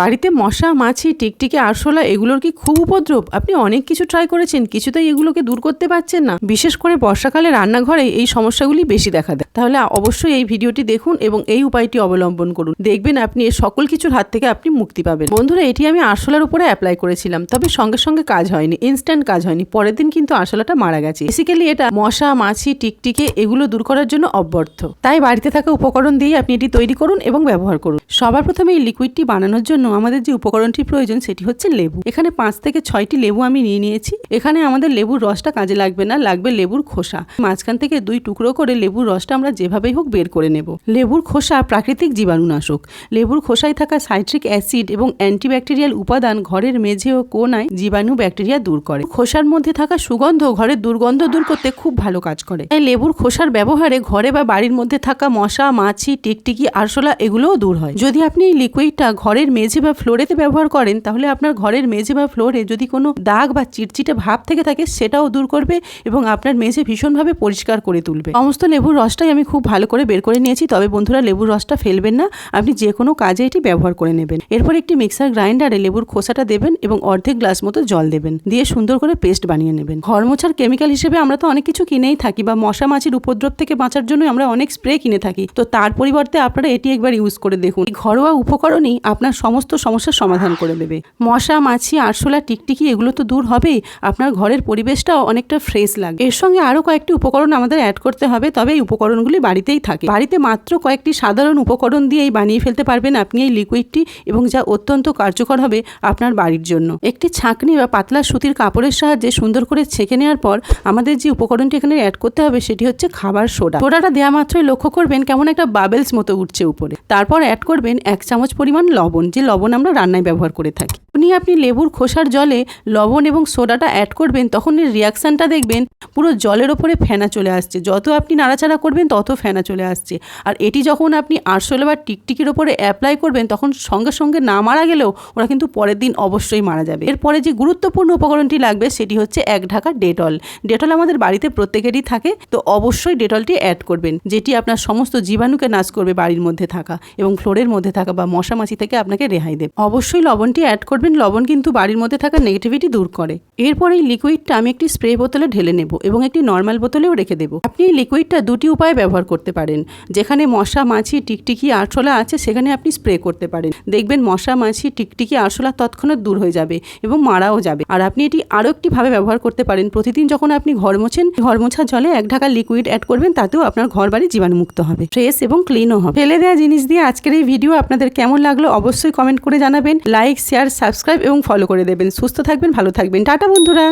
বাড়িতে মশা, মাছি, টিকটিকি, আরশোলা এগুলোর কি খুব উপদ্রব? আপনি অনেক কিছু ট্রাই করেছেন, কিছুতেই এগুলোকে দূর করতে পারছেন না। বিশেষ করে বর্ষাকালে রান্নাঘরে এই সমস্যাগুলি বেশি দেখা দেয়। তাহলে অবশ্যই এই ভিডিওটি দেখুন এবং এই উপায়টি অবলম্বন করুন। দেখবেন আপনি এর সকল কিছুর হাত থেকে আপনি মুক্তি পাবেন। বন্ধুরা, এটি আমি আরশোলার উপরে অ্যাপ্লাই করেছিলাম, তবে সঙ্গে সঙ্গে কাজ হয়নি ইনস্ট্যান্ট কাজ হয়নি। পরের দিন কিন্তু আরশোলাটা মারা গেছে। বেসিক্যালি এটা মশা, মাছি, টিকটিকে এগুলো দূর করার জন্য অব্যর্থ। তাই বাড়িতে থাকা উপকরণ দিয়ে আপনি এটি তৈরি করুন এবং ব্যবহার করুন। সবার প্রথমে এই লিকুইডটি বানানোর জন্য আমাদের যে উপকরণটি প্রয়োজন সেটি হচ্ছে লেবু। এখানে পাঁচ থেকে ছয়টি লেবু আমি নিয়ে নিয়েছি। এখানে আমাদের লেবুর রসটা কাজে লাগবে না, লাগবে লেবুর খোসা। মাঝখান থেকে দুই টুকরো করে লেবুর রসটা আমরা যেভাবেই হোক বের করে নেব। লেবুর খোসা প্রাকৃতিক জীবাণুনাশক। লেবুর খোসায় থাকা সাইট্রিক অ্যাসিড এবং অ্যান্টিব্যাকটেরিয়াল উপাদান ঘরের মেঝে ও কোনায় জীবাণু ব্যাকটেরিয়া দূর করে। খোসার মধ্যে থাকা সুগন্ধ ঘরের দুর্গন্ধ দূর করতে খুব ভালো কাজ করে। তাই লেবুর খোসার ব্যবহারে ঘরে বা বাড়ির মধ্যে থাকা মশা, মাছি, টিকটিকি, আরশোলা এগুলোও দূর হয়। যদি আপনি এই লিকুইডটা ঘরের মেঝে বা ফ্লোরেতে ব্যবহার করেন, তাহলে আপনার ঘরের মেঝে বা ফ্লোরে যদি কোনো দাগ বা চিটচিটে ভাব থেকে থাকে, সেটাও দূর করবে এবং আপনার মেঝে ভীষণভাবে পরিষ্কার করে তুলবে। সমস্ত লেবুর রসটাই আমি খুব ভালো করে বের করে নিয়েছি, তবে বন্ধুরা লেবুর রসটা ফেলবেন না, আপনি যে কোনো কাজে এটি ব্যবহার করে নেবেন। এরপর একটি মিক্সার গ্রাইন্ডারে লেবুর খোসাটা দেবেন এবং অর্ধেক গ্লাস মতো জল দেবেন, দিয়ে সুন্দর করে পেস্ট বানিয়ে নেবেন। ঘর মোছার কেমিক্যাল হিসেবে আমরা তো অনেক কিছু কিনেই থাকি বা মশা মাছির উপদ্রব থেকে বাঁচার জন্য আমরা অনেক স্প্রে কিনে থাকি, তো তার পরিবর্তে আপনারা এটি একবার ইউজ করে দেখুন। ঘরোয়া উপকরণই আপনার সমস্ত সমস্যার সমাধান করে দেবে। মশা, মাছি, আরশোলা, টিকটিকি, এগুলো তো দূর হবেই। আপনার ঘরের পরিবেশটাও অনেকটা ফ্রেশ লাগে এর সঙ্গে আরও কয়েকটি উপকরণ আমাদের অ্যাড করতে হবে, তবে এই উপকরণগুলি বাড়িতেই থাকে। বাড়িতে মাত্র কয়েকটি সাধারণ উপকরণ দিয়েই বানিয়ে ফেলতে পারবেন আপনি এই লিকুইডটি এবং যা অত্যন্ত কার্যকর হবে আপনার বাড়ির জন্য। একটি ছাঁকনি বা পাতলা সুতির কাপড়ের সাহায্যে সুন্দর করে ছেঁকে নেওয়ার পর আমাদের যে উপকরণটি এখানে অ্যাড করতে হবে সেটি হচ্ছে খাবার সোডা। সোডাটা দেওয়া মাত্রই লক্ষ্য করবেন কেমন একটা বাবেলস মতো উঠছে উপরে। তারপর অ্যাড করবেন এক চামচ পরিমাণ লবণ, যে লবণ আমরা রান্নায় ব্যবহার করে থাকি। উনি আপনি লেবুর খোসার জলে লবণ এবং সোডাটা অ্যাড করবেন, তখন এর রিয়াকশানটা দেখবেন পুরো জলের ওপরে ফেনা চলে আসছে। যত আপনি নাড়াচাড়া করবেন, তত ফেনা চলে আসছে। আর এটি যখন আপনি আরশোলা বা টিকটিকির ওপরে অ্যাপ্লাই করবেন, তখন সঙ্গে সঙ্গে না মারা গেলেও ওরা কিন্তু পরের দিন অবশ্যই মারা যাবে। এরপরে যে গুরুত্বপূর্ণ উপকরণটি লাগবে, সেটি হচ্ছে এক ঢাকা ডেটল। ডেটল আমাদের বাড়িতে প্রত্যেকেরই থাকে, তো অবশ্যই ডেটলটি অ্যাড করবেন, যেটি আপনার সমস্ত জীবাণুকে নাশ করবে বাড়ির মধ্যে থাকা এবং ফ্লোরের মধ্যে থাকা বা মশামাছি থেকে আপনাকে রেহাই দেবে অবশ্যই লবণটি অ্যাড করবেন। লবণ কিন্তু বাড়ির মধ্যে থাকা নেগেটিভিটি দূর করে। এরপর এই লিকুইডটা আমি একটি স্প্রে বোতলে ঢেলে নেব এবং একটি নর্মাল বোতলেও রেখে দেবো। আপনি এই লিকুইডটা দুটি উপায়ে ব্যবহার করতে পারেন। যেখানে মশা, মাছি, টিকটিকি, আরশোলা আছে, সেখানে আপনি স্প্রে করতে পারেন। দেখবেন মশা, মাছি, টিকটিকি, আরশোলা তৎক্ষণাৎ দূর হয়ে যাবে এবং মারাও যাবে। আর আপনি এটি আরও একটিভাবে ব্যবহার করতে পারেন। প্রতিদিন যখন আপনি ঘর মোছেন, ঘর মোছা জলে এক ঢাকা লিকুইড অ্যাড করবেন, তাতেও আপনার ঘর বাড়ি জীবাণুমুক্ত হবে। ফ্রেশ এবং ক্লিনও হবে। ফেলে দেওয়া জিনিস দিয়ে আজকের এই ভিডিও আপনাদের কেমন লাগল অবশ্যই কমেন্ট করে জানাবেন লাইক শেয়ার সাবস্ক্রাইব এবং ফলো করে দেবেন। সুস্থ থাকবেন, ভালো থাকবেন। টাটা, বন্ধুরা!